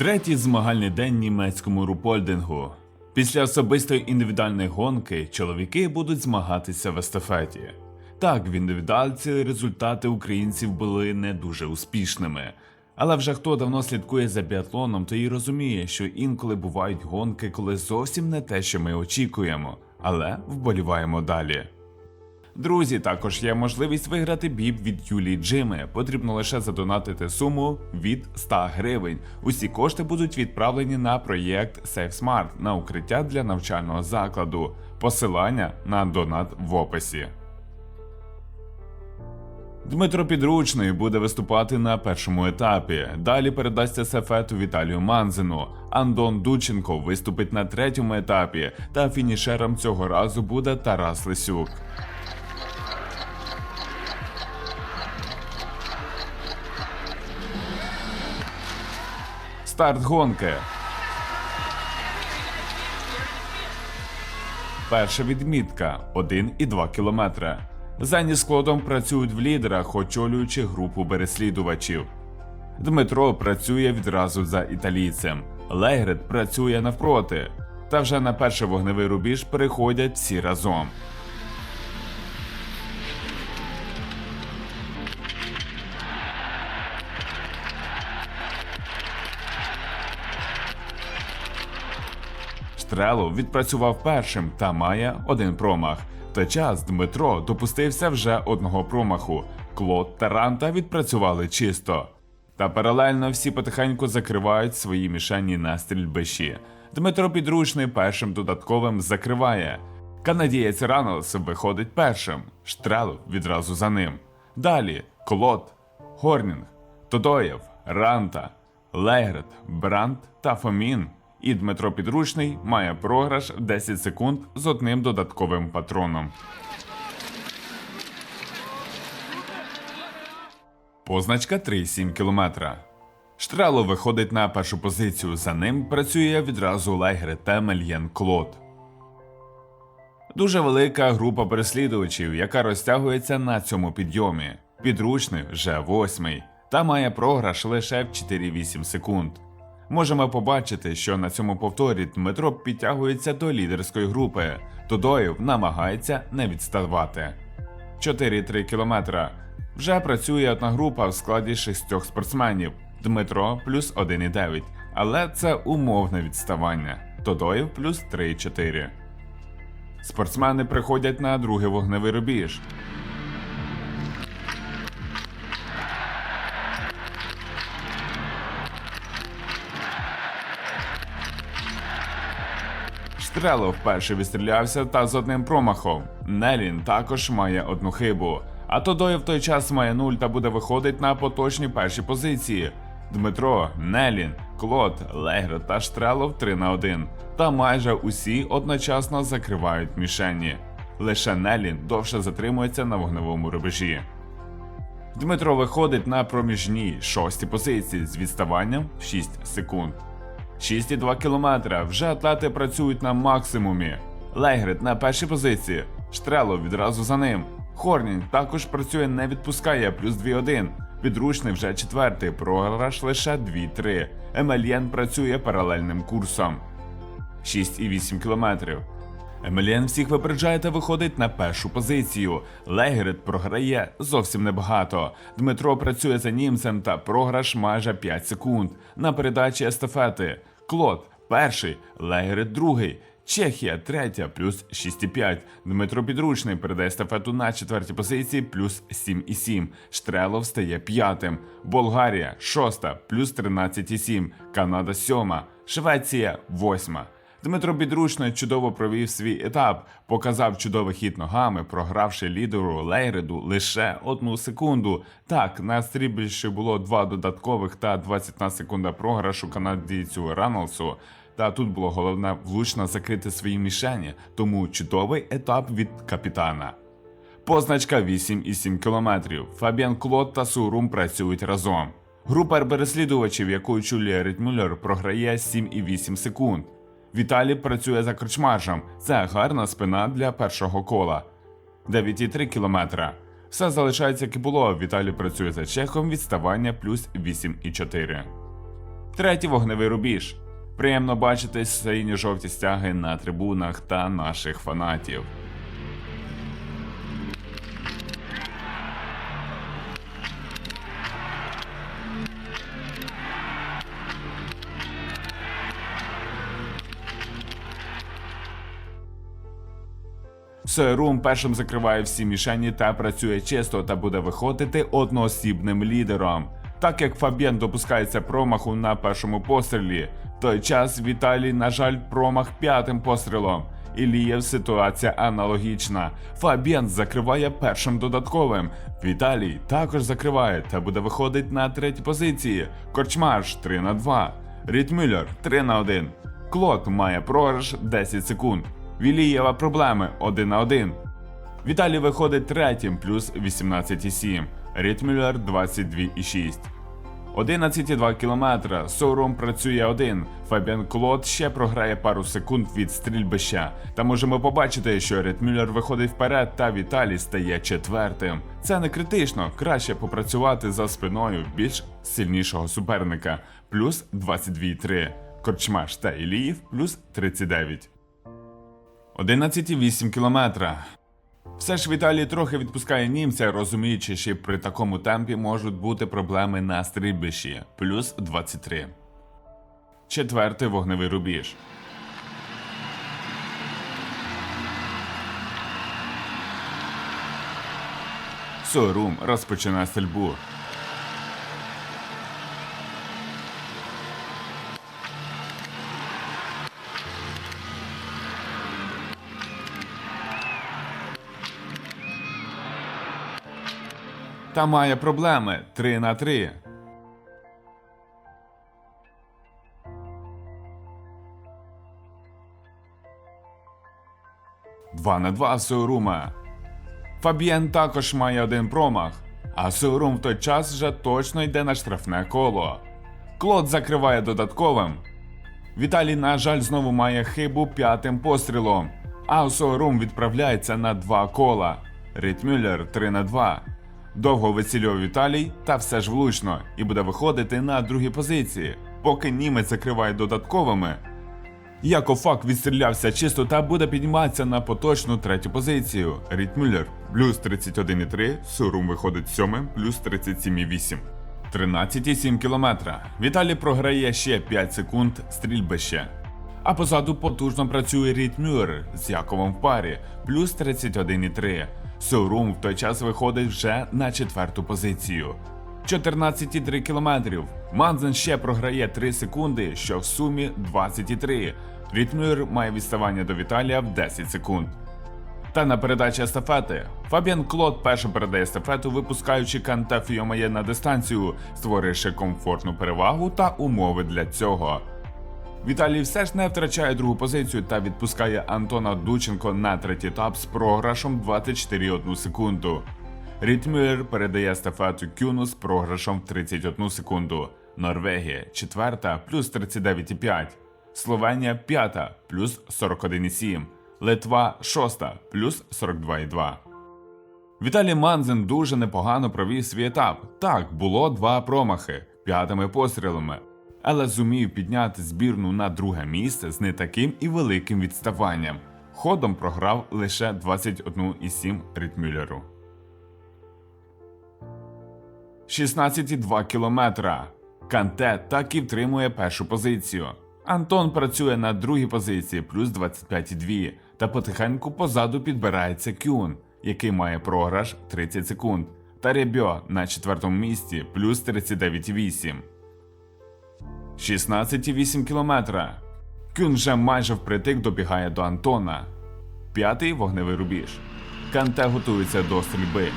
Третій змагальний день німецькому рупольдингу. Після особистої індивідуальної гонки чоловіки будуть змагатися в естафеті. Так, в індивідуальці результати українців були не дуже успішними. Але вже хто давно слідкує за біатлоном, то і розуміє, що інколи бувають гонки, коли зовсім не те, що ми очікуємо, але вболіваємо далі. Друзі, також є можливість виграти біб від Юлії Джими. Потрібно лише задонатити суму від 100 гривень. Усі кошти будуть відправлені на проєкт SafeSmart на укриття для навчального закладу. Посилання на донат в описі. Дмитро Підручний буде виступати на першому етапі. Далі передасться естафету Віталію Манзину. Андон Дученко виступить на третьому етапі, та фінішером цього разу буде Тарас Лисюк. Старт гонки. Перша відмітка 1,2 кілометри. Зані складом працюють в лідерах, очолюючи групу переслідувачів. Дмитро працює відразу за італійцем. Легрет працює навпроти. Та вже на перший вогневий рубіж переходять всі разом. Штрелов відпрацював першим та має один промах. В той час Дмитро допустився вже одного промаху. Клод та Ранта відпрацювали чисто. Та паралельно всі потихеньку закривають свої мішені на стрільбищі. Дмитро Підручний першим додатковим закриває. Канадієць Ранелс виходить першим, Штрелов відразу за ним. Далі Клод, Горнінг, Тодоєв, Ранта, Легрет, Брандт та Фомін. І Дмитро Підручний має програш 10 секунд з одним додатковим патроном. Позначка 3,7 км. Штрело виходить на першу позицію. За ним працює відразу Легре та Мельєн Клод. Дуже велика група переслідувачів, яка розтягується на цьому підйомі. Підручний вже восьмий, та має програш лише в 4,8 секунд. Можемо побачити, що на цьому повторі Дмитро підтягується до лідерської групи. Тодоєв намагається не відставати. 4,3 кілометра. Вже працює одна група в складі шістьох спортсменів. Дмитро плюс 1,9. Але це умовне відставання. Тодоєв плюс 3,4. Спортсмени приходять на другий вогневий рубіж. Штрелов вперше відстрілявся та з одним промахом. Нелін також має одну хибу. А Тодоєв в той час має нуль та буде виходить на поточні перші позиції. Дмитро, Нелін, Клод, Легро та Штрелов 3 на 1. Та майже усі одночасно закривають мішені. Лише Нелін довше затримується на вогневому рубежі. Дмитро виходить на проміжній шостій позиції з відставанням в 6 секунд. 6,2 кілометра. Вже атлети працюють на максимумі. Лейгрет на першій позиції. Штрелов відразу за ним. Хорнінг також працює, не відпускає, плюс 2,1. Підручний вже четвертий, програш лише 2,3. Емельєн працює паралельним курсом. 6,8 кілометрів. Емельєн всіх випереджає та виходить на першу позицію. Легерет програє зовсім небагато. Дмитро працює за німцем та програш майже 5 секунд. На передачі естафети. Клод перший, Легерет другий. Чехія третя, плюс 6,5. Дмитро Підручний передає естафету на четвертій позиції, плюс 7,7. Штрелов стає п'ятим. Болгарія шоста, плюс 13,7. Канада сьома. Швеція восьма. Дмитро Підручний чудово провів свій етап, показав чудовий хід ногами, програвши лідеру Лейреду лише одну секунду. Так, на стрібільші було два додаткових та 21 секунда програшу канадійцю Ранолсу. Та тут було головне влучно закрити свої мішені, тому чудовий етап від капітана. Позначка 8,7 км. Фабіан Клод та Сурум працюють разом. Група переслідувачів, яку очолює Ритмюллер, програє 7,8 секунд. Віталій працює за корчмаржем. Це гарна спина для першого кола. 9,3 км. Все залишається як і було. Віталій працює за чехом, відставання плюс 8,4. Третій вогневий рубіж. Приємно бачити сині-жовті стяги на трибунах та наших фанатів. Сойрум першим закриває всі мішені та працює чисто та буде виходити одноосібним лідером. Так як Фабіан допускається промаху на першому пострілі, в той час Віталій, на жаль, промах п'ятим пострілом. Ілієв ситуація аналогічна. Фабіан закриває першим додатковим. Віталій також закриває та буде виходить на третій позиції. Корчмарш 3 на 2. Рітмюллер 3 на 1. Клод має програш 10 секунд. Вілієва проблеми 1 на 1. Віталій виходить третім плюс 18,7. Рітмюллер 22,6. 11,2 км. Соуром працює один. Фабіан Клод ще програє пару секунд від стрільбища. Та можемо побачити, що Рітмюллер виходить вперед, та Віталій стає четвертим. Це не критично, краще попрацювати за спиною більш сильнішого суперника. Плюс 22,3. Корчмаш та Іліїв плюс 39. 11,8 кілометра. Все ж Віталій трохи відпускає німця, розуміючи, що при такому темпі можуть бути проблеми на стрільбищі. Плюс 23. Четвертий вогневий рубіж. Сорум розпочинає стрільбу. Та має проблеми 3 на 3. Два на два Сеорума. Фабіен також має один промах, а Сеорум в той час вже точно йде на штрафне коло. Клод закриває додатковим. Віталій, на жаль, знову має хибу п'ятим пострілом, а Сеорум відправляється на два кола. Ритмюллер 3 на 2. Довго вицілював Віталій, та все ж влучно, і буде виходити на другій позиції, поки німець закриває додатковими. Якофак відстрілявся чисто та буде підніматися на поточну третю позицію. Рітмюллер плюс 31,3, Сурум виходить сьомим, плюс 37,8. 13,7 кілометра. Віталій програє ще 5 секунд стрільбище. А позаду потужно працює Рітмюр з Яковом в парі, плюс 31,3. Сорум в той час виходить вже на четверту позицію. 14,3 кілометрів. Манзен ще програє 3 секунди, що в сумі 23. Рітмюр має відставання до Віталія в 10 секунд. Та на передачі естафети Фабіан Клод першим передає естафету, випускаючи Канте Фіомає на дистанцію, створивши комфортну перевагу та умови для цього. Віталій все ж не втрачає другу позицію та відпускає Антона Дученко на третій етап з програшом 24,1 секунду. Рітмюр передає естафету Кюну з програшом в 31 секунду. Норвегія четверта плюс 39,5. Словенія п'ята плюс 41,7. Литва шоста плюс 42,2. Віталій Манзен дуже непогано провів свій етап. Так, було два промахи п'ятими пострілами, але зумів підняти збірну на друге місце з не таким і великим відставанням. Ходом програв лише 21,7 Ритмюллеру. 16,2 кілометра. Канте так і втримує першу позицію. Антон працює на другій позиції плюс 25,2 та потихеньку позаду підбирається Кюн, який має програш 30 секунд. Та Ребьо на четвертому місці плюс 39,8. 16,8 кілометра. Кюн вже майже впритик добігає до Антона. П'ятий вогневий рубіж. Канте готується до стрільби.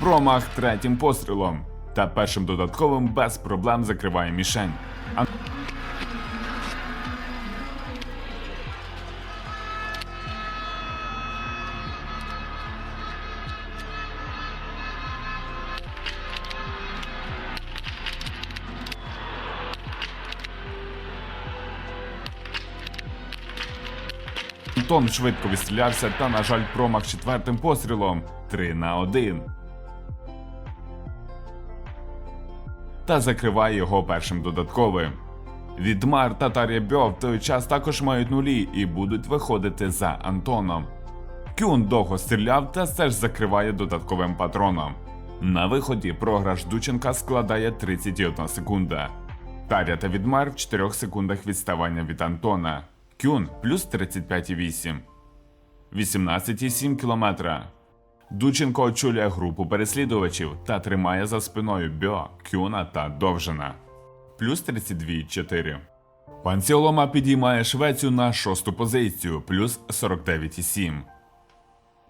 Промах третім пострілом та першим додатковим без проблем закриває мішень. Антон швидко відстрілявся та, на жаль, промах четвертим пострілом 3 на 1. Та закриває його першим додатковим. Відмар та Тар'ябьо в той час також мають нулі і будуть виходити за Антоном. Кюн довго стріляв та теж закриває додатковим патроном. На виході програш Дученка складає 31 секунда. Таря та Відмар в 4 секундах відставання від Антона. Кюн плюс 35,8. 18,7 кілометра. Дученко очолює групу переслідувачів та тримає за спиною Бьо, Кюна та Довжина. Плюс 32,4. Панціолома підіймає Швецію на шосту позицію, плюс 49,7.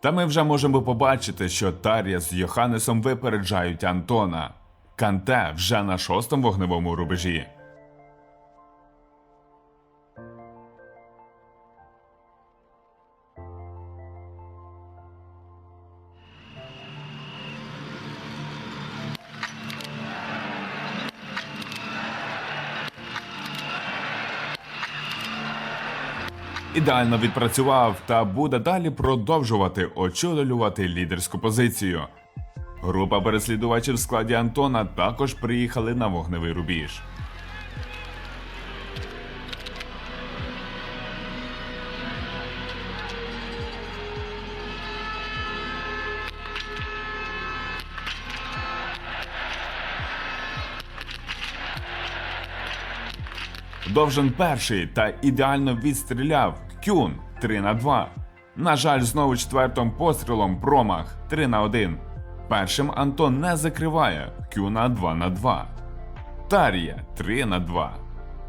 Та ми вже можемо побачити, що Тар'я з Йоханнесом випереджають Антона. Канте вже на шостому вогневому рубежі. Ідеально відпрацював та буде далі продовжувати очолювати лідерську позицію. Група переслідувачів в складі Антона також приїхали на вогневий рубіж. Довжен перший та ідеально відстріляв Кюн 3 на 2. На жаль, знову четвертим пострілом промах 3 на 1. Першим Антон не закриває Кюна 2 на 2. Тарія 3 на 2.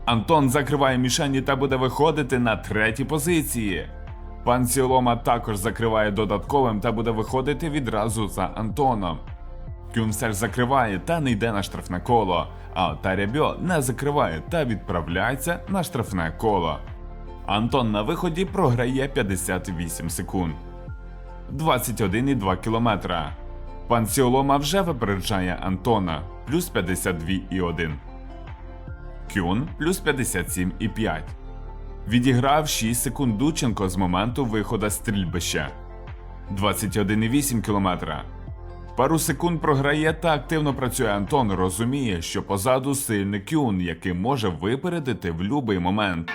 Антон закриває мішені та буде виходити на третій позиції. Пан Сілома також закриває додатковим та буде виходити відразу за Антоном. Кюн все ж закриває та не йде на штрафне коло, а Тарябьо не закриває та відправляється на штрафне коло. Антон на виході програє 58 секунд. 21,2 кілометра. Пан Сіолома вже випереджає Антона плюс 52,1. Кюн плюс 57,5. Відіграв 6 секунд Дученко з моменту виходу стрільбища. 21,8 кілометра. Пару секунд програє та активно працює Антон. Розуміє, що позаду сильний кюн, який може випередити в будь-який момент.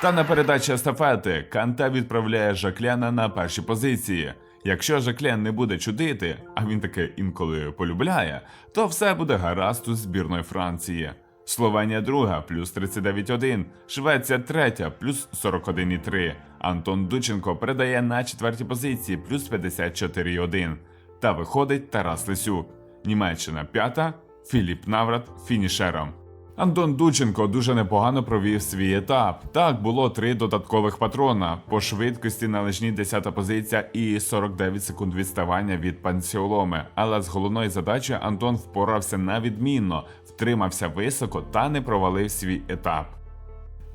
Та на передачі естафети Канте відправляє Жакляна на перші позиції. Якщо Жаклен не буде чудити, а він таке інколи полюбляє, то все буде гаразд у збірної Франції. Словенія друга плюс 39,1, Швеція третя плюс 41,3. Антон Дученко передає на четвертій позиції плюс 54,1. Та виходить Тарас Лисюк. Німеччина п'ята, Філіп Наврат фінішером. Антон Дученко дуже непогано провів свій етап. Так було три додаткових патрона. По швидкості на лижні 10 позиція і 49 секунд відставання від пансіоломи. Але з головною задачею Антон впорався на відмінно, втримався високо та не провалив свій етап.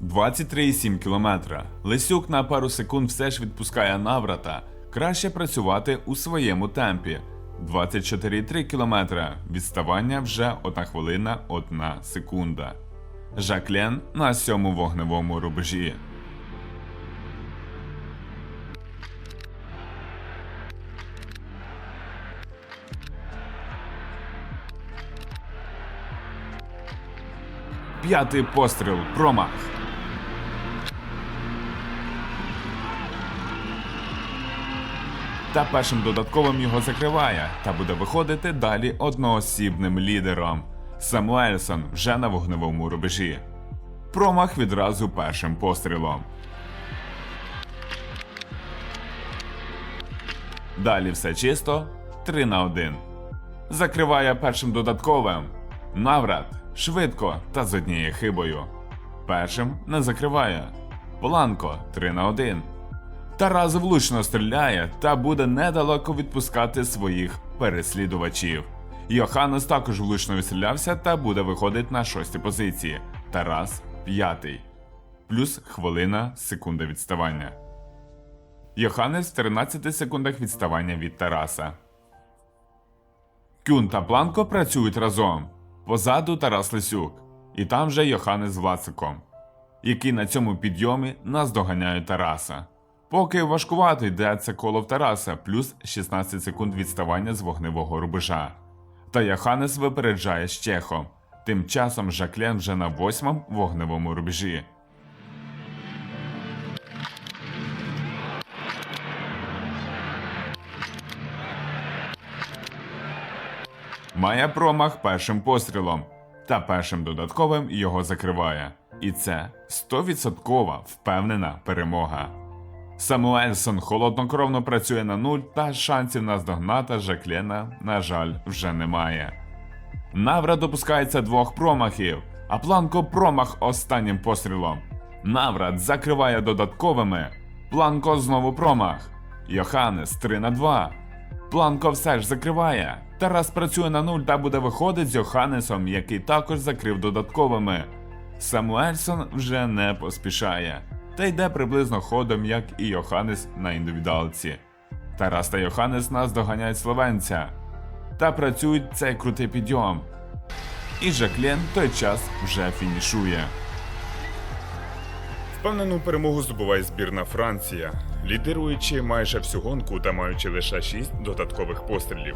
23,7 кілометра. Лисюк на пару секунд все ж відпускає наврата. Краще працювати у своєму темпі. 24,3 кілометра. Відставання вже 1 хвилина 1 секунда. Жаклен на сьому вогневому рубежі. П'ятий постріл. Промах. Та першим додатковим його закриває та буде виходити далі одноосібним лідером. Самуельсон вже на вогневому рубежі. Промах відразу першим пострілом. Далі все чисто 3 на 1. Закриває першим додатковим. Наврат швидко та з однією хибою. Першим не закриває. Поланко 3 на 1. Тарас влучно стріляє та буде недалеко відпускати своїх переслідувачів. Йоханнес також влучно відстрілявся та буде виходити на шостій позиції. Тарас п'ятий. Плюс хвилина секунда відставання. Йоханнес в 13 секундах відставання від Тараса. Кюн та Планко працюють разом. Позаду Тарас Лисюк. І там же Йоханнес з Власиком, які на цьому підйомі наздоганяють Тараса. Поки важкувато йде це коло в Тараса, плюс 16 секунд відставання з вогневого рубежа. Та Йоханнес випереджає з Чехом. Тим часом Жаклен вже на восьмому вогневому рубежі. Має промах першим пострілом, та першим додатковим його закриває. І це 100% впевнена перемога. Самуельсон холоднокровно працює на нуль, та шансів наздогнати Жаклена, на жаль, вже немає. Навра допускається двох промахів, а Планко промах останнім пострілом. Наврат закриває додатковими. Планко знову промах. Йоханнес 3 на 2. Планко все ж закриває. Тарас працює на нуль та буде виходить з Йоханнесом, який також закрив додатковими. Самуельсон вже не поспішає, та йде приблизно ходом, як і Йоханнес на індивідуалці. Тарас та Йоханнес нас доганяють словенця та працюють цей крутий підйом. І Жаклен той час вже фінішує. Впевнену перемогу здобуває збірна Франція, лідируючи майже всю гонку та маючи лише 6 додаткових пострілів.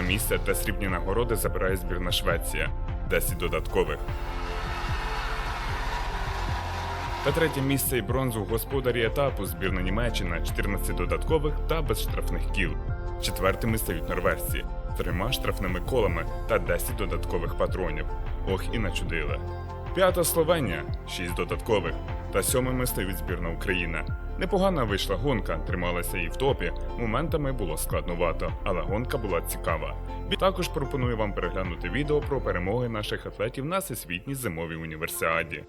Друге місце та срібні нагороди забирає збірна Швеція 10 додаткових. Та третє місце і бронзу господарі етапу збірна Німеччина 14 додаткових та без штрафних кіл. Четвертими стають норвежці трьома штрафними колами та 10 додаткових патронів. Ох і начудили. П'ята Словенія 6 додаткових. Та сьомими стають збірна Україна. Непогана вийшла гонка, трималася і в топі. Моментами було складновато, але гонка була цікава. Також пропоную вам переглянути відео про перемоги наших атлетів на всесвітній зимовій універсіаді.